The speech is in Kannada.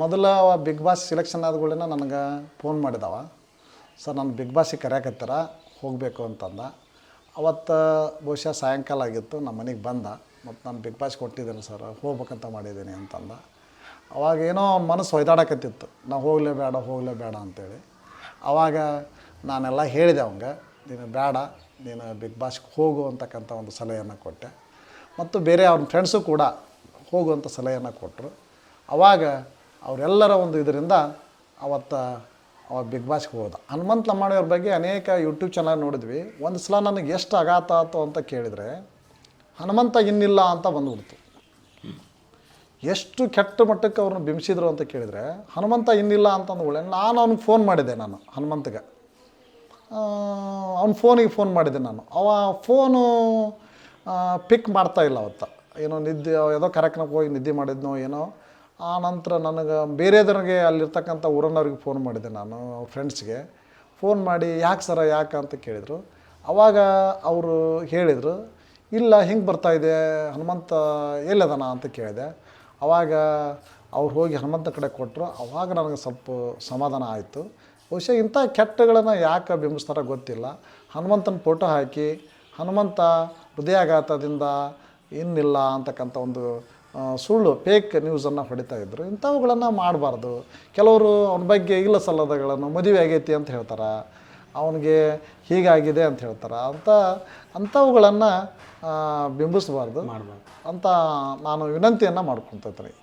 ಮೊದಲ ಬಿಗ್ ಬಾಸ್ ಸೆಲೆಕ್ಷನ್ ಆದಗಳನ್ನ ನನಗೆ ಫೋನ್ ಮಾಡಿದವ. ಸರ್, ನಾನು ಬಿಗ್ ಬಾಸಿಗೆ ಕರೆಯಕತ್ತಾರ? ಹೋಗಬೇಕು ಅಂತಂದ. ಅವತ್ತು ಬಹುಶಃ ಸಾಯಂಕಾಲ ಆಗಿತ್ತು, ನಮ್ಮ ಮನೆಗೆ ಬಂದ. ಮತ್ತು ನಾನು ಬಿಗ್ ಬಾಸ್ ಕೊಟ್ಟಿದ್ದೇನೆ ಸರ್, ಹೋಗ್ಬೇಕಂತ ಮಾಡಿದ್ದೀನಿ ಅಂತಂದ. ಅವಾಗ ಏನೋ ಅವ್ನ ಮನಸ್ಸು ಹೊಯ್ದಾಡಕತ್ತಿತ್ತು ನಾವು ಹೋಗಲೇ ಬೇಡ ಹೋಗಲೇ ಬೇಡ ಅಂತೇಳಿ. ಅವಾಗ ನಾನೆಲ್ಲ ಹೇಳಿದೆ ಅವಂಗೆ, ನೀನು ಬೇಡ, ನೀನು ಬಿಗ್ ಬಾಸ್ಗೆ ಹೋಗು ಅಂತಕ್ಕಂಥ ಒಂದು ಸಲಹೆಯನ್ನು ಕೊಟ್ಟೆ. ಮತ್ತು ಬೇರೆ ಅವ್ರ ಫ್ರೆಂಡ್ಸು ಕೂಡ ಹೋಗುವಂಥ ಸಲಹೆಯನ್ನು ಕೊಟ್ಟರು ಅವಾಗ ಅವರೆಲ್ಲರ ಒಂದು ಇದರಿಂದ ಅವತ್ತು ಅವ ಬಿಗ್ ಬಾಸ್ಗೆ ಹೋದ. ಹನುಮಂತ ಲಮಾಣಿಯವ್ರ ಬಗ್ಗೆ ಅನೇಕ ಯೂಟ್ಯೂಬ್ ಚಾನಲ್ ನೋಡಿದ್ವಿ. ಒಂದು ಸಲ ನನಗೆ ಎಷ್ಟು ಆಘಾತ ಆಯ್ತು ಅಂತ ಕೇಳಿದರೆ, ಹನುಮಂತ ಇನ್ನಿಲ್ಲ ಅಂತ ಬಂದ್ಬಿಡ್ತು. ಎಷ್ಟು ಕೆಟ್ಟ ಮಟ್ಟಕ್ಕೆ ಅವ್ರನ್ನ ಬಿಂಬಿಸಿದ್ರು ಅಂತ ಕೇಳಿದರೆ, ಹನುಮಂತ ಇನ್ನಿಲ್ಲ ಅಂತಂದ್ಕೊಳ್ಳೆ ನಾನು ಅವ್ನಿಗೆ ಫೋನ್ ಮಾಡಿದೆ ನಾನು, ಹನುಮಂತಗೆ. ಅವ್ನ ಫೋನಿಗೆ ಫೋನ್ ಮಾಡಿದೆ ನಾನು. ಅವ ಫೋನು ಪಿಕ್ ಮಾಡ್ತಾ ಇಲ್ಲ ಅವತ್ತ. ಏನೋ ನಿದ್ದೆ, ಯಾವುದೋ ಕಾರ್ಯಕ್ರಮಕ್ಕೆ ಹೋಗಿ ನಿದ್ದೆ ಮಾಡಿದ್ನೋ ಏನೋ. ಆ ನಂತರ ನನಗೆ ಬೇರೆದವ್ರಿಗೆ ಅಲ್ಲಿರ್ತಕ್ಕಂಥ ಊರನ್ನವ್ರಿಗೆ ಫೋನ್ ಮಾಡಿದೆ ನಾನು ಫ್ರೆಂಡ್ಸ್ಗೆ ಫೋನ್ ಮಾಡಿ, ಯಾಕೆ ಸರ, ಯಾಕೆ? ಅಂತ ಕೇಳಿದರು. ಅವಾಗ ಅವರು ಹೇಳಿದರು, ಇಲ್ಲ, ಹಿಂಗೆ ಬರ್ತಾಯಿದೆ ಹನುಮಂತ ಎಲ್ಲದನ? ಅಂತ ಕೇಳಿದೆ. ಅವಾಗ ಅವ್ರು ಹೋಗಿ ಹನುಮಂತ ಕಡೆ ಕೊಟ್ಟರು ಅವಾಗ ನನಗೆ ಸ್ವಲ್ಪ ಸಮಾಧಾನ ಆಯಿತು. ಬಹುಶಃ ಇಂಥ ಕೆಟ್ಟಗಳನ್ನು ಯಾಕೆ ಬಿಂಬಿಸ್ತಾರೋ ಗೊತ್ತಿಲ್ಲ. ಹನುಮಂತನ ಫೋಟೋ ಹಾಕಿ, ಹನುಮಂತ, ಹೃದಯಾಘಾತದಿಂದ ಇನ್ನಿಲ್ಲ, ಅಂತಕ್ಕಂಥ ಒಂದು ಸುಳ್ಳು ಫೇಕ್ ನ್ಯೂಸನ್ನು ಹೊಡಿತಾ ಇದ್ದರು ಇಂಥವುಗಳನ್ನು ಮಾಡಬಾರ್ದು. ಕೆಲವರು ಅವನ ಬಗ್ಗೆ ಇಲ್ಲ ಸಲ್ಲದಗಳನ್ನು ಮದುವೆ ಆಗೈತಿ ಅಂತ ಹೇಳ್ತಾರೆ. ಅವನಿಗೆ ಹೀಗಾಗಿದೆ ಅಂತ ಹೇಳ್ತಾರೆ. ಅಂತ ಅಂಥವುಗಳನ್ನು ಬಿಂಬಿಸಬಾರ್ದು. ಮಾಡಬಾರ್ದು. ಅಂತ ನಾನು ವಿನಂತಿಯನ್ನು ಮಾಡ್ಕೊತೀನಿ